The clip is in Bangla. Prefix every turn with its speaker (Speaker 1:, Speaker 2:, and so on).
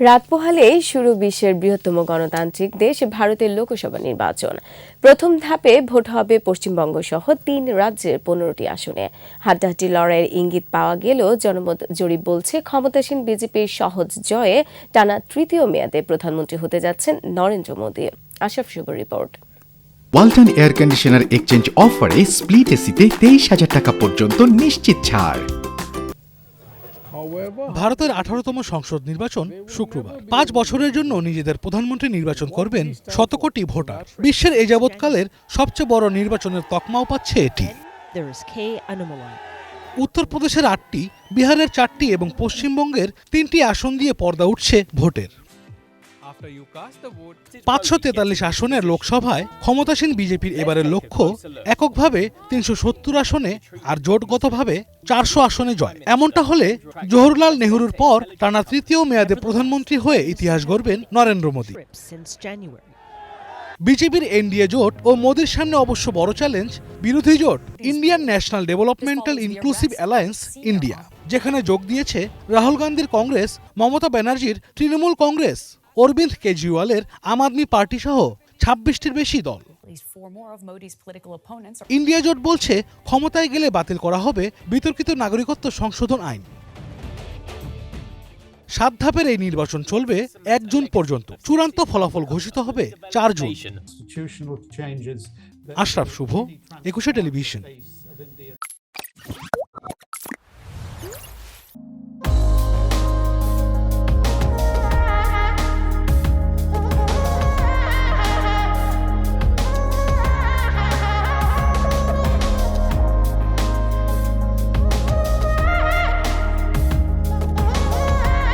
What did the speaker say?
Speaker 1: রাত পোহালে শুরু বিশ্বের বৃহত্তম গণতান্ত্রিক দেশ, ভারতের লোকসভা নির্বাচন। প্রথম ধাপে ভোট হবে পশ্চিমবঙ্গ সহ তিন রাজ্যের পনেরোটি আসনে। হাড্ডাহাড্ডি লড়াইয়ের ইঙ্গিত পাওয়া গেলেও জনমত জরিপ বলছে ক্ষমতাসীন বিজেপির সহজ জয়ে টানা তৃতীয় মেয়াদে প্রধানমন্ত্রী হতে যাচ্ছেন Narendra Modi. Ashraf Shuvo report.
Speaker 2: Walton air conditioner exchange অফারে স্প্লিট এসিতে তেইশ হাজার টাকা পর্যন্ত নিশ্চিত ছাড়।
Speaker 3: ভারতের আঠারোতম সংসদ নির্বাচন শুক্রবার। পাঁচ বছরের জন্য নিজেদের প্রধানমন্ত্রী নির্বাচন করবেন শতকোটি ভোটার। বিশ্বের এই যাবৎকালের সবচেয়ে বড় নির্বাচনের তকমাও পাচ্ছে এটি। উত্তরপ্রদেশের আটটি বিহারের চারটি এবং পশ্চিমবঙ্গের তিনটি আসন দিয়ে পর্দা উঠছে ভোটের। পাঁচশো তেতাল্লিশ আসনের লোকসভায় ক্ষমতাসীন বিজেপির এবারের লক্ষ্য এককভাবে তিনশো সত্তর আসনে আর জোটগতভাবে চারশো আসনে জয়। এমনটা হলে জওহরলাল নেহরুর পর টানা তৃতীয় মেয়াদে প্রধানমন্ত্রী হয়ে ইতিহাস গড়বেন নরেন্দ্র মোদী. বিজেপির এনডিএ জোট ও মোদীর সামনে অবশ্য বড় চ্যালেঞ্জ বিরোধী জোট, Indian national developmental inclusive alliance, India. যেখানে যোগ দিয়েছে রাহুল গান্ধীর কংগ্রেস, মমতা ব্যানার্জির তৃণমূল কংগ্রেস। অরবিন্দ কেজরিওয়ালের আম আদমি পার্টি সহ ছাব্বিশটির বেশি দল। ইন্ডিয়া জোট বলছে ক্ষমতায় গেলে বাতিল করা হবে বিতর্কিত নাগরিকত্ব সংশোধন আইন। সাত ধাপের এই নির্বাচন চলবে এক জুন পর্যন্ত। চূড়ান্ত ফলাফল ঘোষিত হবে চার জুন। আশরাফ শুভ একুশে টেলিভিশন।